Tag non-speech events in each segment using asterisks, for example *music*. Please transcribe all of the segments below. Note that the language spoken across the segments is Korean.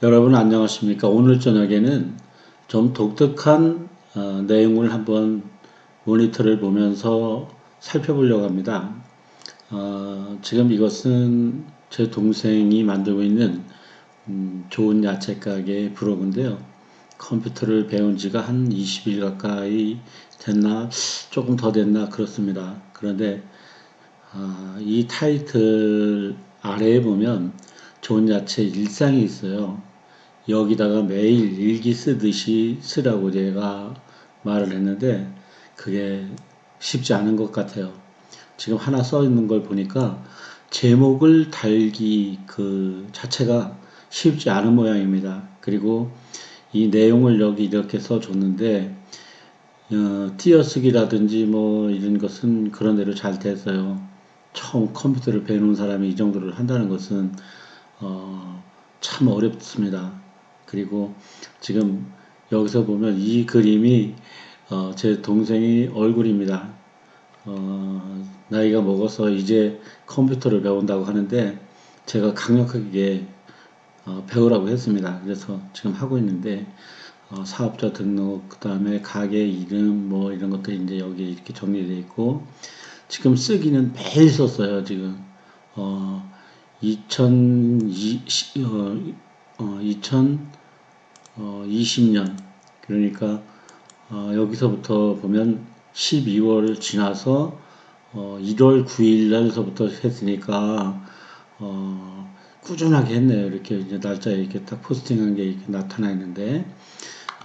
여러분 안녕하십니까? 오늘 저녁에는 좀 독특한 어, 내용을 한번 모니터를 보면서 살펴보려고 합니다. 어, 지금 이것은 제 동생이 만들고 있는 음, 좋은 야채 가게 브로그인데요. 컴퓨터를 배운 지가 한 20일 가까이 됐나 조금 더 됐나 그렇습니다. 그런데 어, 이 타이틀 아래에 보면 좋은 야채 일상이 있어요. 여기다가 매일 일기 쓰듯이 쓰라고 제가 말을 했는데 그게 쉽지 않은 것 같아요. 지금 하나 써 있는 걸 보니까 제목을 달기 그 자체가 쉽지 않은 모양입니다. 그리고 이 내용을 여기 이렇게 써줬는데 어, 띄어쓰기라든지 뭐 이런 것은 그런 대로 잘 됐어요. 처음 컴퓨터를 배우는 사람이 이 정도를 한다는 것은 어, 참 어렵습니다. 그리고 지금 여기서 보면 이 그림이 어, 제 동생이 얼굴입니다. 어, 나이가 먹어서 이제 컴퓨터를 배운다고 하는데 제가 강력하게 어, 배우라고 했습니다. 그래서 지금 하고 있는데 어, 사업자 등록, 그 다음에 가게 이름 뭐 이런 것들이 이제 여기 이렇게 정리되어 있고 지금 쓰기는 매일 썼어요. 지금 어, 2020, 어, 어, 2020년 그러니까 어, 여기서부터 보면 12월 지나서 어, 1월 9일 날서부터 했으니까 어, 꾸준하게 했네요. 이렇게 이제 날짜에 이렇게 딱 포스팅한 게 이렇게 나타나 있는데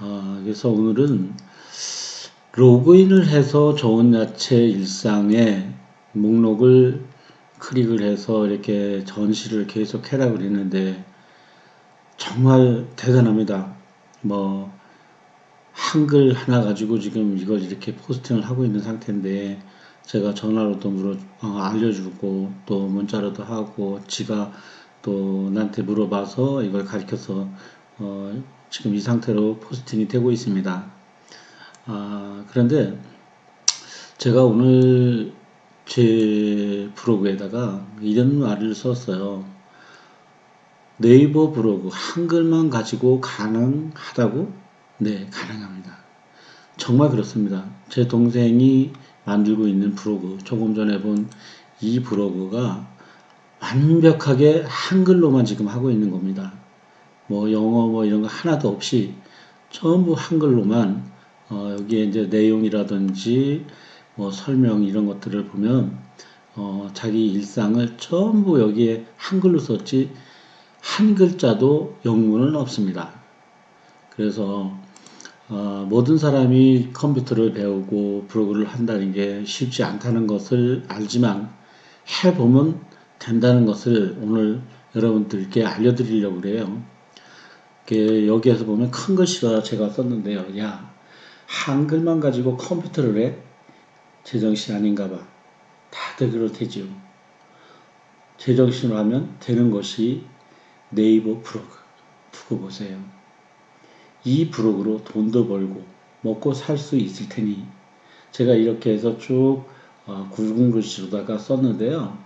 어, 그래서 오늘은 로그인을 해서 좋은 야채 일상에 목록을 클릭을 해서 이렇게 전시를 계속 해라 그랬는데 정말 대단합니다. 뭐 한글 하나 가지고 지금 이걸 이렇게 포스팅을 하고 있는 상태인데 제가 전화로도 물어 어, 알려주고 또 문자로도 하고 지가 또 나한테 물어봐서 이걸 가르쳐서 어, 지금 이 상태로 포스팅이 되고 있습니다. 아, 그런데 제가 오늘 제 브로그에다가 이런 말을 썼어요. 네이버 브로그 한글만 가지고 가능하다고? 네, 가능합니다. 정말 그렇습니다. 제 동생이 만들고 있는 브로그, 조금 전에 본이 브로그가 완벽하게 한글로만 지금 하고 있는 겁니다. 뭐 영어 뭐 이런 거 하나도 없이 전부 한글로만 어, 여기에 이제 내용이라든지 뭐 설명 이런 것들을 보면 어, 자기 일상을 전부 여기에 한글로 썼지 한 글자도 영문은 없습니다. 그래서 어, 모든 사람이 컴퓨터를 배우고 브로그를 한다는 게 쉽지 않다는 것을 알지만 해보면 된다는 것을 오늘 여러분들께 알려드리려고 그래요. 여기에서 보면 큰 글씨로 제가 썼는데요. 야, 한글만 가지고 컴퓨터를 해? 제정신 아닌가 봐. 다들 그럴 테지요. 제정신으로 하면 되는 것이 네이버 브로그 두고 보세요. 이 브로그로 돈도 벌고 먹고 살 수 있을 테니 제가 이렇게 해서 쭉 어, 굵은 글씨로다가 썼는데요.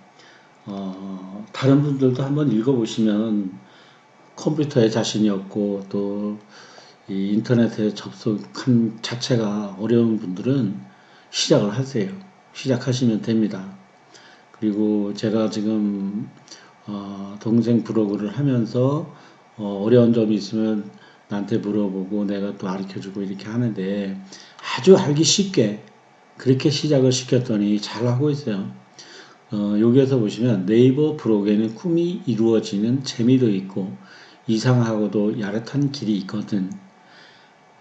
어, 다른 분들도 한번 읽어보시면 컴퓨터에 자신이 없고 또 인터넷에 접속한 자체가 어려운 분들은 시작을 하세요. 시작하시면 됩니다. 그리고 제가 지금 어, 동생 브로그를 하면서 어, 어려운 점이 있으면 나한테 물어보고 내가 또 가르쳐주고 이렇게 하는데 아주 알기 쉽게 그렇게 시작을 시켰더니 잘하고 있어요. 어, 여기에서 보시면 네이버 브로그에는 꿈이 이루어지는 재미도 있고 이상하고도 야릇한 길이 있거든.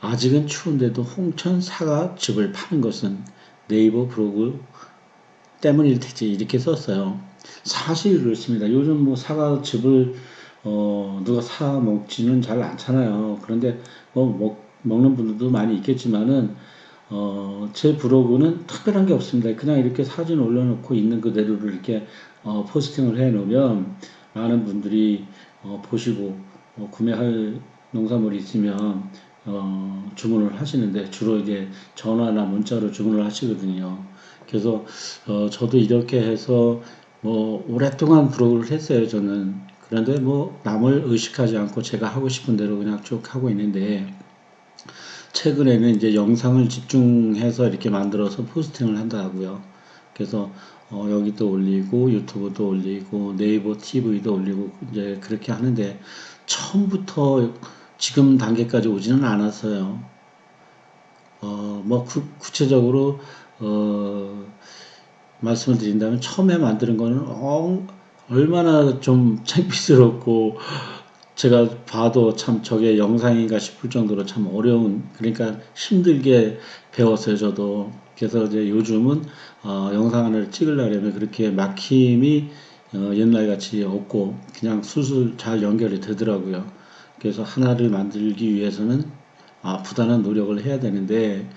아직은 추운데도 홍천 사과즙을 파는 것은 네이버 브로그 때문일 테지 이렇게 썼어요. 사실 그렇습니다. 요즘 뭐 사과즙을 어, 누가 사 먹지는 잘 않잖아요. 그런데 뭐 먹, 먹는 분들도 많이 있겠지만은 어, 제 브로그는 특별한 게 없습니다. 그냥 이렇게 사진 올려놓고 있는 그대로를 이렇게 어, 포스팅을 해 놓으면 많은 분들이 어, 보시고 어, 구매할 농산물이 있으면 어, 주문을 하시는데 주로 이제 전화나 문자로 주문을 하시거든요. 그래서 어, 저도 이렇게 해서 뭐 오랫동안 브로그를 했어요. 저는 그런데 뭐 남을 의식하지 않고 제가 하고 싶은 대로 그냥 쭉 하고 있는데 최근에는 이제 영상을 집중해서 이렇게 만들어서 포스팅을 한다고요. 그래서 어, 여기도 올리고 유튜브도 올리고 네이버 TV도 올리고 이제 그렇게 하는데 처음부터 지금 단계까지 오지는 않았어요. 어, 뭐 구, 구체적으로 어, 말씀을 드린다면 처음에 만드는 거는 어, 얼마나 좀 창피스럽고 제가 봐도 참 저게 영상인가 싶을 정도로 참 어려운 그러니까 힘들게 배웠어요 저도. 그래서 이제 요즘은 어, 영상 하나를 찍으려면 그렇게 막힘이 어, 옛날 같이 없고 그냥 술술 잘 연결이 되더라고요. 그래서 하나를 만들기 위해서는 아, 부단한 노력을 해야 되는데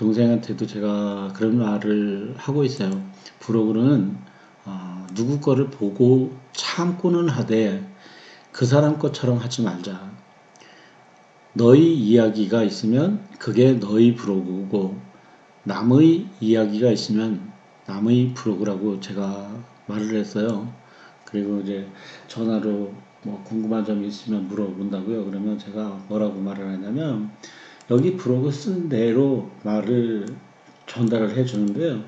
동생한테도 제가 그런 말을 하고 있어요 브로그는 어, 누구 거를 보고 참고는 하되 그 사람 것처럼 하지 말자. 너희 이야기가 있으면 그게 너희 브로그고 남의 이야기가 있으면 남의 브로그라고 제가 말을 했어요. 그리고 이제 전화로 뭐 궁금한 점이 있으면 물어본다고요. 그러면 제가 뭐라고 말을 하냐면 여기 브로그 쓴 대로 말을 전달을 해 주는데요.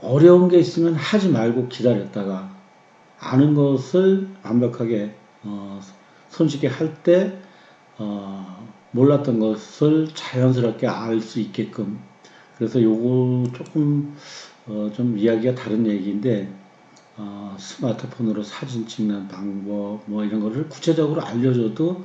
어려운 게 있으면 하지 말고 기다렸다가 아는 것을 완벽하게 어, 손쉽게 할 때 어, 몰랐던 것을 자연스럽게 알 수 있게끔 그래서 요거 조금 어, 좀 이야기가 다른 얘기인데 어, 스마트폰으로 사진 찍는 방법 뭐 이런 거를 구체적으로 알려줘도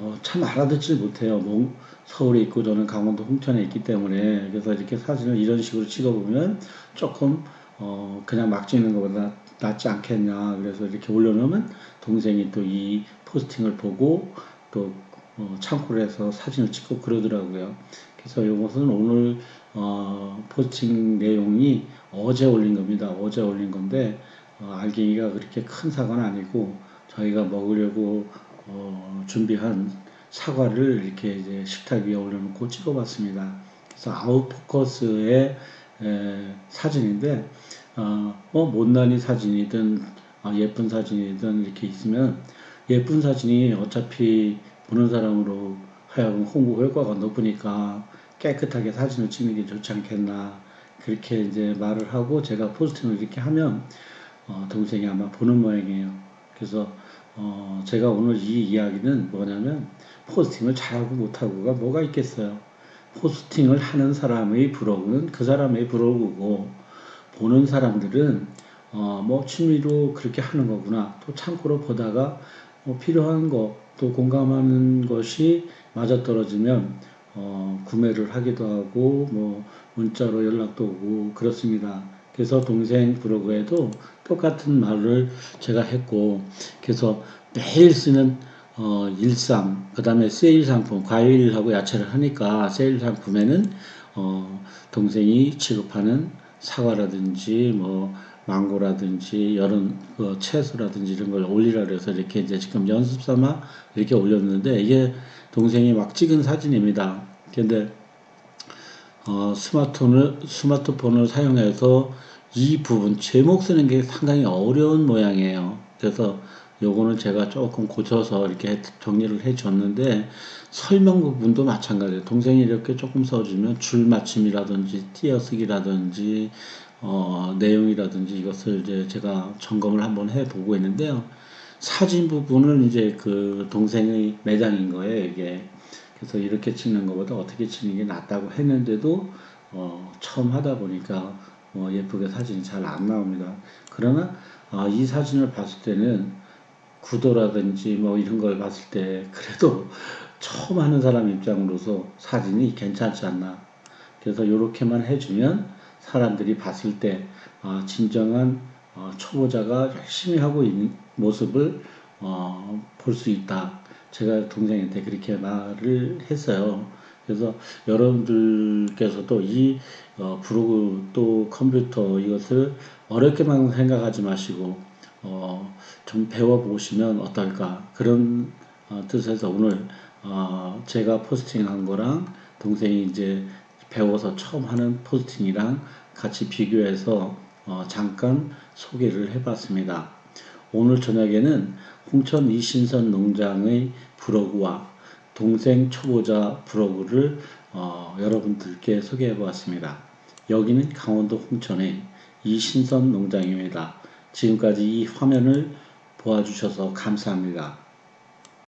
어, 참 알아듣질 못해요. 뭐 서울에 있고 저는 강원도 홍천에 있기 때문에 그래서 이렇게 사진을 이런 식으로 찍어보면 조금 어, 그냥 막 찍는 것보다 낫지 않겠냐. 그래서 이렇게 올려놓으면 동생이 또 이 포스팅을 보고 또 어, 참고를 해서 사진을 찍고 그러더라고요. 그래서 이것은 오늘 어, 포스팅 내용이 어제 올린 겁니다. 어제 올린 건데 어, 알갱이가 그렇게 큰 사과는 아니고 저희가 먹으려고 어, 준비한 사과를 이렇게 이제 식탁 위에 올려놓고 찍어봤습니다. 그래서 아웃포커스의 에, 사진인데 어, 뭐 못난이 사진이든 어, 예쁜 사진이든 이렇게 있으면 예쁜 사진이 어차피 보는 사람으로 하여금 홍보 효과가 높으니까 깨끗하게 사진을 찍는 게 좋지 않겠나 그렇게 이제 말을 하고 제가 포스팅을 이렇게 하면 어, 동생이 아마 보는 모양이에요. 그래서 어, 제가 오늘 이 이야기는 뭐냐면 포스팅을 잘하고 못하고가 뭐가 있겠어요. 포스팅을 하는 사람의 브로그는 그 사람의 브로그고 보는 사람들은 어, 뭐 취미로 그렇게 하는 거구나. 또 참고로 보다가 뭐 필요한 거, 또 공감하는 것이 맞아떨어지면 어, 구매를 하기도 하고 뭐 문자로 연락도 오고 그렇습니다. 그래서 동생 브로그에도 똑같은 말을 제가 했고 그래서 매일 쓰는 어, 일상, 그 다음에 세일 상품, 과일하고 야채를 하니까 세일 상품에는 어, 동생이 취급하는 사과라든지 뭐 망고라든지 여름 그 채소라든지 이런 걸 올리라 그래서 이렇게 이제 지금 연습 삼아 이렇게 올렸는데 이게 동생이 막 찍은 사진입니다. 근데 어, 스마트폰을 스마트폰을 사용해서 이 부분 제목 쓰는 게 상당히 어려운 모양이에요. 그래서 요거는 제가 조금 고쳐서 이렇게 정리를 해 줬는데 설명 부분도 마찬가지예요. 동생이 이렇게 조금 써주면 줄 맞춤이라든지 띄어쓰기라든지 어, 내용이라든지 이것을 이제 제가 점검을 한번 해 보고 있는데요. 사진 부분은 이제 그 동생의 매장인 거예요, 이게. 그래서 이렇게 찍는 것보다 어떻게 찍는 게 낫다고 했는데도 어, 처음 하다 보니까 뭐 예쁘게 사진이 잘 안 나옵니다. 그러나 어, 이 사진을 봤을 때는 구도라든지 뭐 이런 걸 봤을 때 그래도 *laughs* 처음 하는 사람 입장으로서 사진이 괜찮지 않나. 그래서 이렇게만 해주면 사람들이 봤을 때 어, 진정한 어, 초보자가 열심히 하고 있는 모습을 어, 볼 수 있다. 제가 동생한테 그렇게 말을 했어요. 그래서 여러분들께서도 이 어, 브로그 또 컴퓨터 이것을 어렵게만 생각하지 마시고 어, 좀 배워보시면 어떨까 그런 어, 뜻에서 오늘 어, 제가 포스팅한 거랑 동생이 이제 배워서 처음 하는 포스팅이랑 같이 비교해서 어, 잠깐 소개를 해봤습니다. 오늘 저녁에는 홍천 이신선 농장의 브로그와 동생 초보자 브로그를 어, 여러분들께 소개해 보았습니다. 여기는 강원도 홍천의 이신선 농장입니다. 지금까지 이 화면을 보아주셔서 감사합니다.